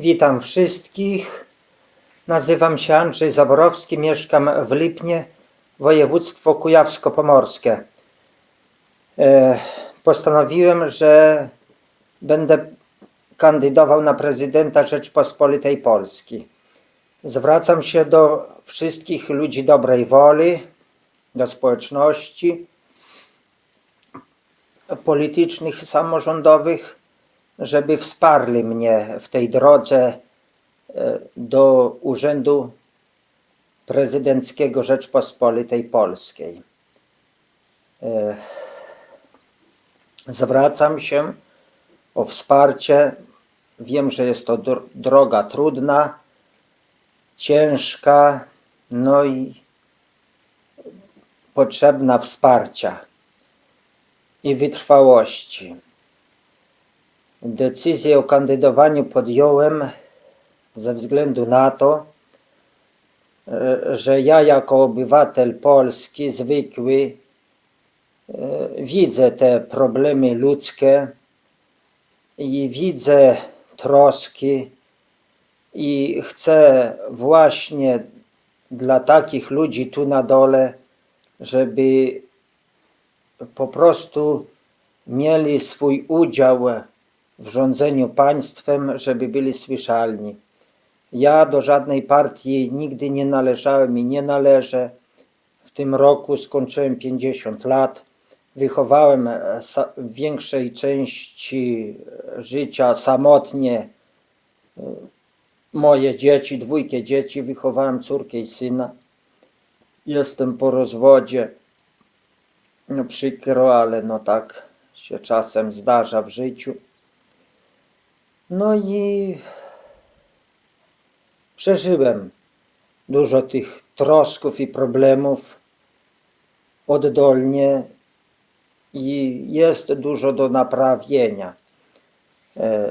Witam wszystkich. Nazywam się Andrzej Zaborowski, mieszkam w Lipnie, województwo kujawsko-pomorskie. E, Postanowiłem, że będę kandydował na prezydenta Rzeczpospolitej Polski. Zwracam się do wszystkich ludzi dobrej woli, do społeczności politycznych samorządowych, żeby wsparli mnie w tej drodze e, do Urzędu Prezydenckiego Rzeczpospolitej Polskiej. E, Zwracam się o wsparcie. Wiem, że jest to dr- droga trudna, ciężka, no i potrzebna wsparcia i wytrwałości. Decyzję o kandydowaniu podjąłem ze względu na to, e, że ja jako obywatel polski, zwykły, e, widzę te problemy ludzkie i widzę troski i chcę właśnie dla takich ludzi tu na dole, żeby po prostu mieli swój udział w rządzeniu państwem, żeby byli słyszalni. Ja do żadnej partii nigdy nie należałem i nie należę. W tym roku skończyłem 50 lat. Wychowałem e, w większej części e, życia samotnie e, moje dzieci, dwójkę dzieci. Wychowałem córkę i syna. Jestem po rozwodzie. No przykro, ale no tak się czasem zdarza w życiu. No i przeżyłem dużo tych trosków i problemów oddolnie i jest dużo do naprawienia. E,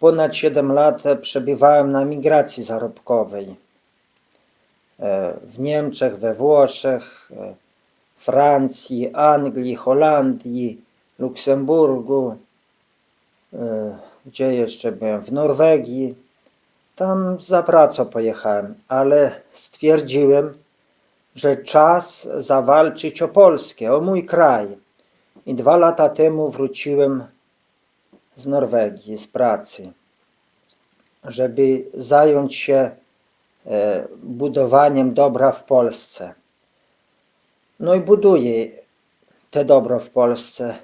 Ponad 7 lat przebywałem na migracji zarobkowej e, w Niemczech, we Włoszech, e, Francji, Anglii, Holandii, Luksemburgu, gdzie jeszcze byłem, w Norwegii. Tam za pracą pojechałem, ale stwierdziłem, że czas zawalczyć o Polskę, o mój kraj. I dwa lata temu wróciłem z Norwegii, z pracy, żeby zająć się e, budowaniem dobra w Polsce. No i buduję te dobro w Polsce.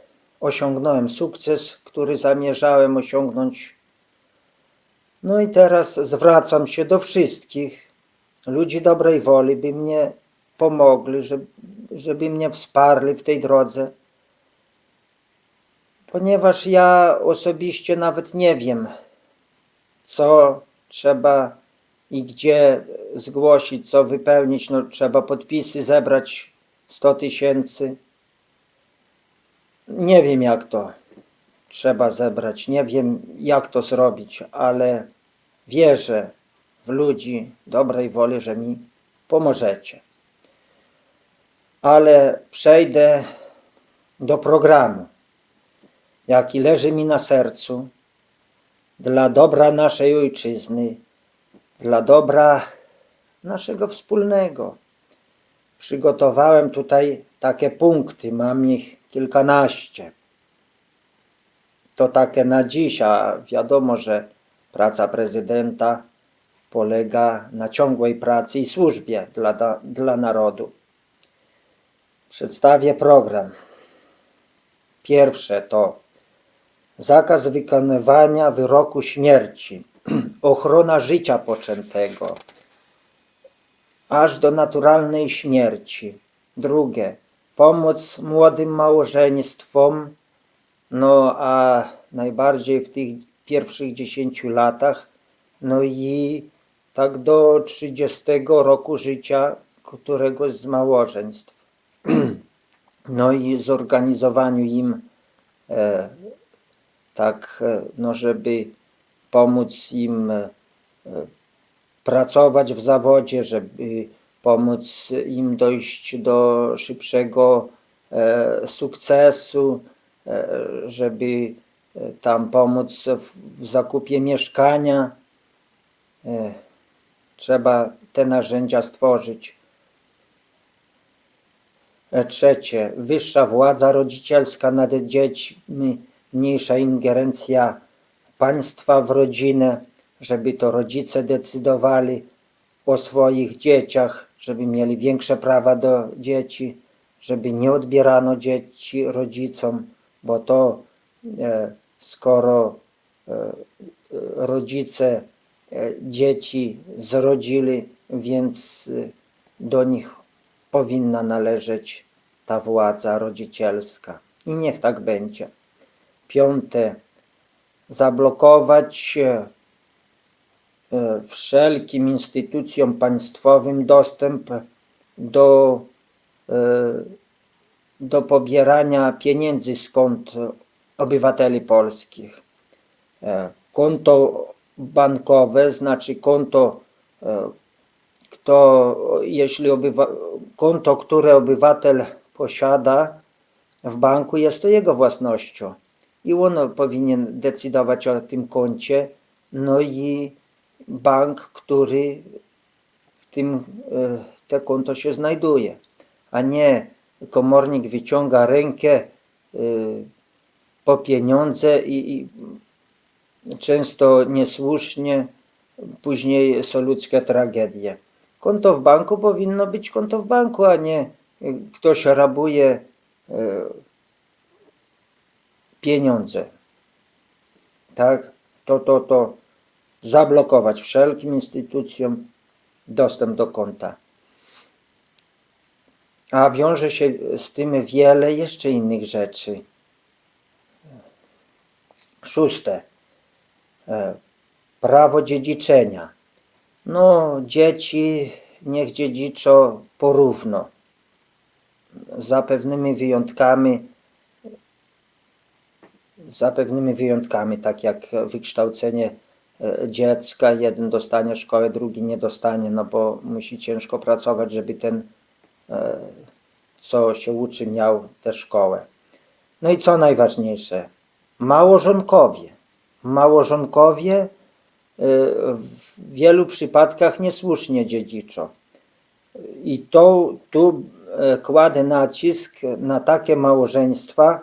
Osiągnąłem sukces, który zamierzałem osiągnąć. No i teraz zwracam się do wszystkich ludzi dobrej woli, by mnie pomogli, żeby, żeby mnie wsparli w tej drodze. Ponieważ ja osobiście nawet nie wiem, co trzeba i gdzie zgłosić, co wypełnić. No, trzeba podpisy zebrać 100 tysięcy. Nie wiem, jak to trzeba zebrać, nie wiem, jak to zrobić, ale wierzę w ludzi dobrej woli, że mi pomożecie. Ale przejdę do programu, jaki leży mi na sercu dla dobra naszej ojczyzny, dla dobra naszego wspólnego. Przygotowałem tutaj takie punkty, mam ich kilkanaście. To takie na dziś, a wiadomo, że praca prezydenta polega na ciągłej pracy i służbie dla, dla narodu. Przedstawię program. Pierwsze to zakaz wykonywania wyroku śmierci, ochrona życia poczętego, aż do naturalnej śmierci. Drugie, pomoc młodym małżeństwom, no a najbardziej w tych pierwszych 10 latach, no i tak do 30 roku życia któregoś z małżeństw. No i zorganizowaniu im e, tak, e, no żeby pomóc im e, pracować w zawodzie, żeby pomóc im dojść do szybszego e, sukcesu, e, żeby e, tam pomóc w, zakupie mieszkania, trzeba te narzędzia stworzyć. Trzecie, wyższa władza rodzicielska nad dziećmi, mniejsza ingerencja państwa w rodzinę, żeby to rodzice decydowali o swoich dzieciach, żeby mieli większe prawa do dzieci, żeby nie odbierano dzieci rodzicom, bo to e, skoro e, rodzice e, dzieci zrodzili, więc do nich powinna należeć ta władza rodzicielska. I niech tak będzie. Piąte, zablokować wszelkim instytucjom państwowym dostęp do, e, do pobierania pieniędzy z kont obywateli polskich. E, Konto bankowe, znaczy konto, e, kto, jeśli obywa, konto, które obywatel posiada w banku, jest to jego własnością i on powinien decydować o tym koncie. No i bank, który w tym e, te konto się znajduje, a nie komornik wyciąga rękę e, po pieniądze i, i często niesłusznie później są ludzkie tragedie. Konto w banku powinno być konto w banku, a nie e, ktoś rabuje pieniądze. Tak? To, to, to zablokować wszelkim instytucjom dostęp do konta. A wiąże się z tym wiele jeszcze innych rzeczy. Szóste. E, Prawo dziedziczenia. No, dzieci niech dziedziczą porówno. Za pewnymi wyjątkami, za pewnymi wyjątkami, tak jak wykształcenie dziecka, jeden dostanie szkołę, drugi nie dostanie, no bo musi ciężko pracować, żeby ten, e, co się uczy, miał tę szkołę. No i co najważniejsze, małożonkowie. Małożonkowie e, w wielu przypadkach niesłusznie dziedziczą. I to tu e, kładę nacisk na takie małżeństwa.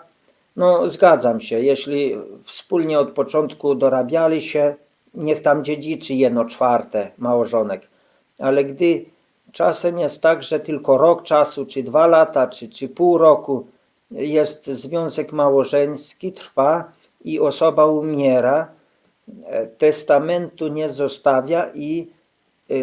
No, zgadzam się, jeśli wspólnie od początku dorabiali się, niech tam dziedziczy jedno czwarte małżonek. Ale gdy czasem jest tak, że tylko rok czasu, czy dwa lata, czy, czy pół roku jest związek małżeński, trwa i osoba umiera, e, testamentu nie zostawia i e,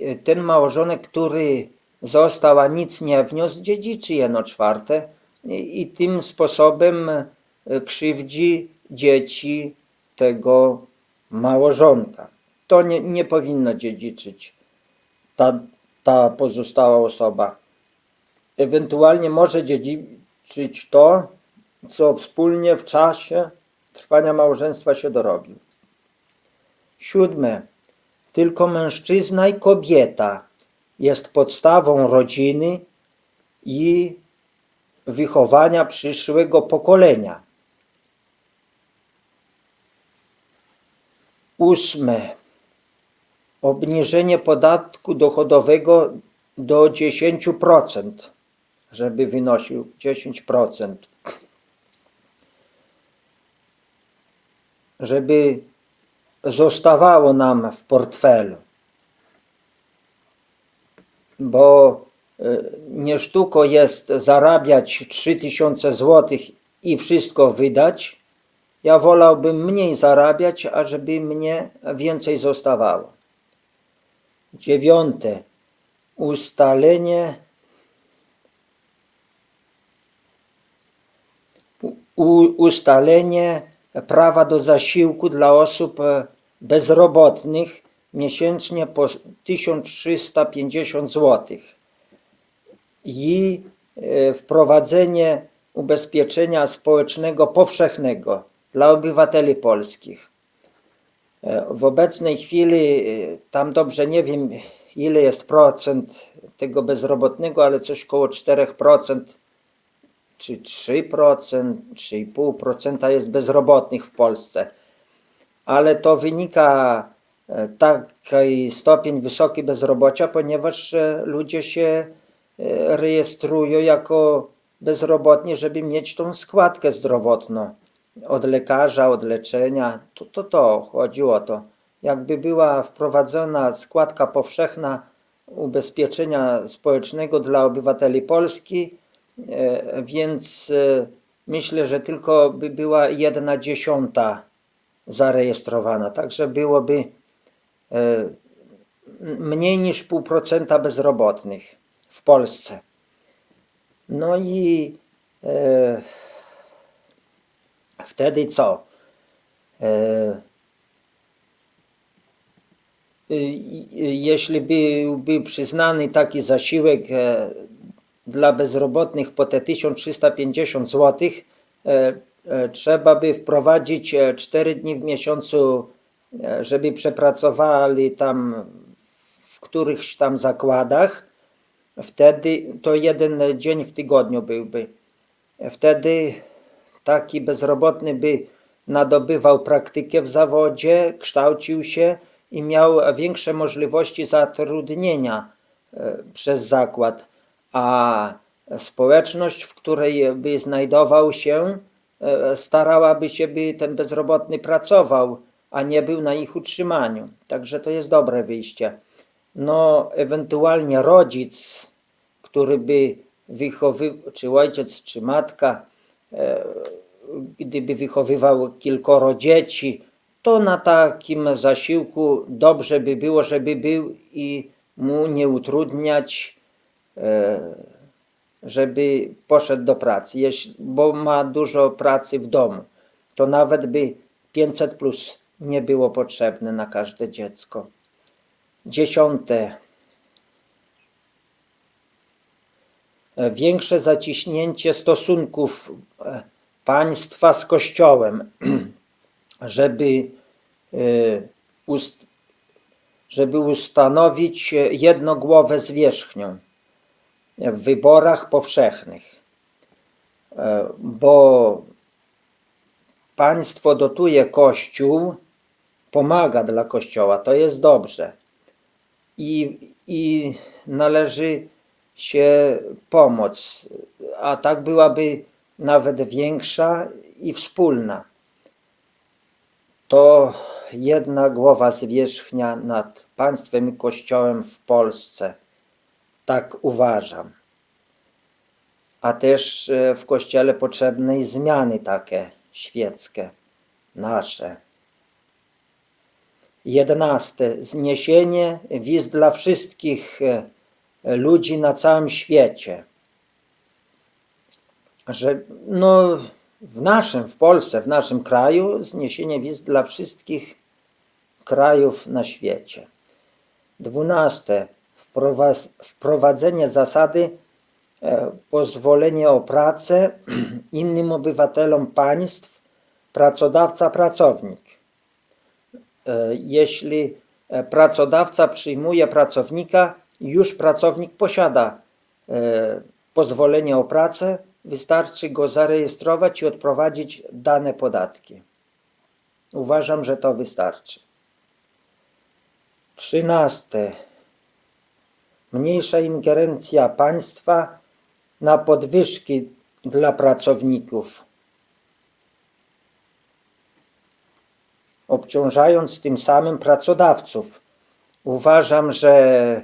e, ten małżonek, który został, a nic nie wniósł, dziedziczy jedno czwarte i, i tym sposobem krzywdzi dzieci tego małżonka. To nie, nie powinno dziedziczyć ta, ta pozostała osoba. Ewentualnie może dziedziczyć to, co wspólnie w czasie trwania małżeństwa się dorobił. Siódme. Tylko mężczyzna i kobieta jest podstawą rodziny i wychowania przyszłego pokolenia. Ósme. Obniżenie podatku dochodowego do 10%, żeby wynosił 10%. Żeby zostawało nam w portfelu. Bo y, nie sztuko jest zarabiać 3000 zł i wszystko wydać. Ja wolałbym mniej zarabiać, a żeby mnie więcej zostawało. Dziewiąte. Ustalenie u, ustalenie prawa do zasiłku dla osób e, bezrobotnych miesięcznie po 1350 zł i e, wprowadzenie ubezpieczenia społecznego powszechnego dla obywateli polskich. E, W obecnej chwili, e, tam dobrze nie wiem, ile jest procent tego bezrobotnego, ale coś koło 4%, czy 3%, 3,5% jest bezrobotnych w Polsce. Ale to wynika e, taki stopień wysoki bezrobocia, ponieważ ludzie się rejestrują jako bezrobotni, żeby mieć tą składkę zdrowotną od lekarza, od leczenia. To, to, to chodzi o to. Jakby była wprowadzona składka powszechna ubezpieczenia społecznego dla obywateli Polski, e, więc e, myślę, że tylko by była jedna dziesiąta zarejestrowana, także byłoby e, mniej niż pół procenta bezrobotnych w Polsce. No i wtedy co? E, y- y- jeśli byłby przyznany taki zasiłek e, dla bezrobotnych po te 1350 zł, e, trzeba by wprowadzić 4 dni w miesiącu, żeby przepracowali tam w którychś tam zakładach. Wtedy to jeden dzień w tygodniu byłby. Wtedy taki bezrobotny by nadobywał praktykę w zawodzie, kształcił się i miał większe możliwości zatrudnienia e, przez zakład, a społeczność, w której by znajdował się, e, starałaby się, by ten bezrobotny pracował, a nie był na ich utrzymaniu. Także to jest dobre wyjście. No, ewentualnie rodzic, który by wychowywał, czy ojciec, czy matka, gdyby wychowywał kilkoro dzieci, to na takim zasiłku dobrze by było, żeby był i mu nie utrudniać, e, żeby poszedł do pracy, bo ma dużo pracy w domu. To nawet by 500 plus nie było potrzebne na każde dziecko. Dziesiąte. Większe zaciśnięcie stosunków e, państwa z Kościołem, żeby, e, ust, żeby ustanowić jednogłowę zwierzchnią w wyborach powszechnych. E, Bo państwo dotuje Kościół, pomaga dla Kościoła, to jest dobrze. I, i należy się pomóc, a tak byłaby nawet większa i wspólna. To jedna głowa zwierzchnia nad państwem i Kościołem w Polsce. Tak uważam. A też e, w Kościele potrzebne zmiany takie świeckie, nasze. Jedenaste. Zniesienie wiz dla wszystkich e, ludzi na całym świecie. Że no, w naszym, w Polsce, w naszym kraju zniesienie wiz dla wszystkich krajów na świecie. Dwunaste. Wprowadz- Wprowadzenie zasady e, pozwolenie o pracę innym obywatelom państw, pracodawca, pracownik. E, Jeśli e, pracodawca przyjmuje pracownika, już pracownik posiada e, pozwolenie o pracę, wystarczy go zarejestrować i odprowadzić dane podatki. Uważam, że to wystarczy. Trzynaste. Mniejsza ingerencja państwa na podwyżki dla pracowników, obciążając tym samym pracodawców. Uważam, że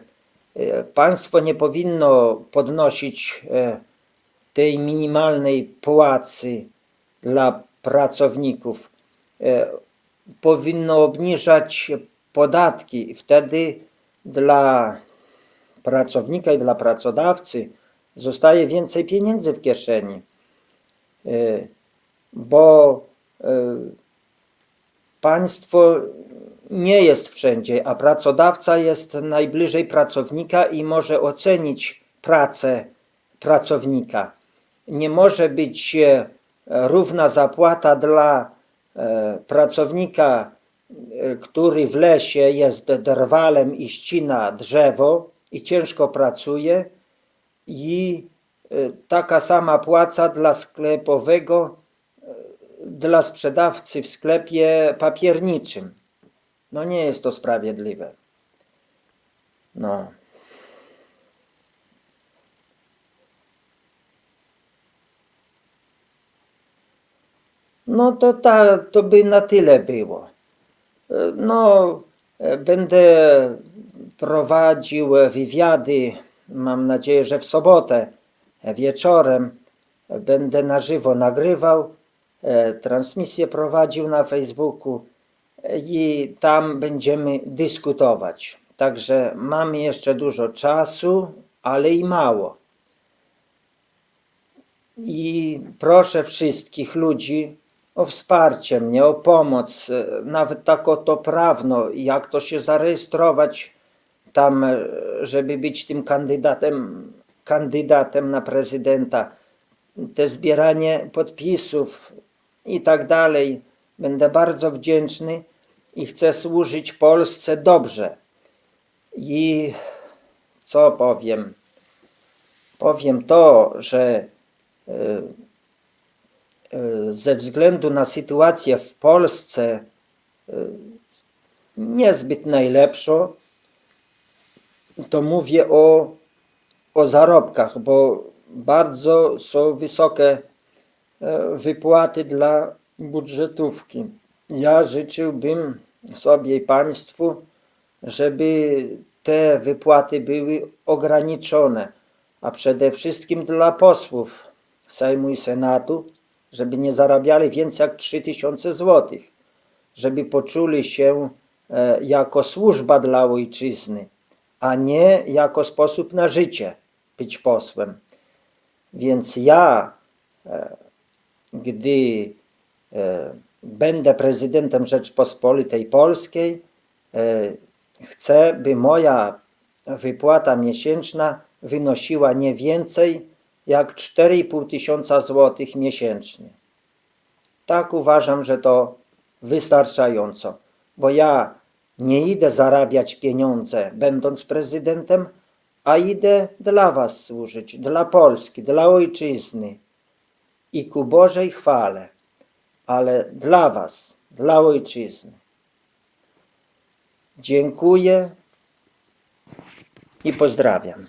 państwo nie powinno podnosić e, tej minimalnej płacy dla pracowników. E, Powinno obniżać podatki. Wtedy dla pracownika i dla pracodawcy zostaje więcej pieniędzy w kieszeni, E, bo e, państwo nie jest wszędzie, a pracodawca jest najbliżej pracownika i może ocenić pracę pracownika. Nie może być e, równa zapłata dla e, pracownika, e, który w lesie jest drwalem i ścina drzewo i ciężko pracuje, i taka sama płaca dla sklepowego, dla sprzedawcy w sklepie papierniczym. No nie jest to sprawiedliwe. No. No to, ta, to by na tyle było. No, będę prowadził wywiady, mam nadzieję, że w sobotę wieczorem będę na żywo nagrywał, e, transmisję prowadził na Facebooku i tam będziemy dyskutować. Także mamy jeszcze dużo czasu, ale i mało. I proszę wszystkich ludzi o wsparcie mnie, o pomoc, nawet tak oto prawno, jak to się zarejestrować tam, żeby być tym kandydatem, kandydatem na prezydenta, te zbieranie podpisów i tak dalej. Będę bardzo wdzięczny i chcę służyć Polsce dobrze. I co powiem? Powiem to, że e, e, ze względu na sytuację w Polsce e, niezbyt najlepszą, to mówię o, o zarobkach, bo bardzo są wysokie wypłaty dla budżetówki. Ja życzyłbym sobie i Państwu, żeby te wypłaty były ograniczone, a przede wszystkim dla posłów Sejmu i Senatu, żeby nie zarabiali więcej jak 3000 zł, żeby poczuli się e, jako służba dla ojczyzny, a nie jako sposób na życie być posłem. Więc ja, e, gdy będę prezydentem Rzeczpospolitej Polskiej, e, chcę, by moja wypłata miesięczna wynosiła nie więcej jak 4,5 tysiąca złotych miesięcznie. Tak uważam, że to wystarczająco, bo ja nie idę zarabiać pieniądze będąc prezydentem, a idę dla Was służyć, dla Polski, dla ojczyzny. I ku Bożej chwale, ale dla Was, dla ojczyzny. Dziękuję i pozdrawiam.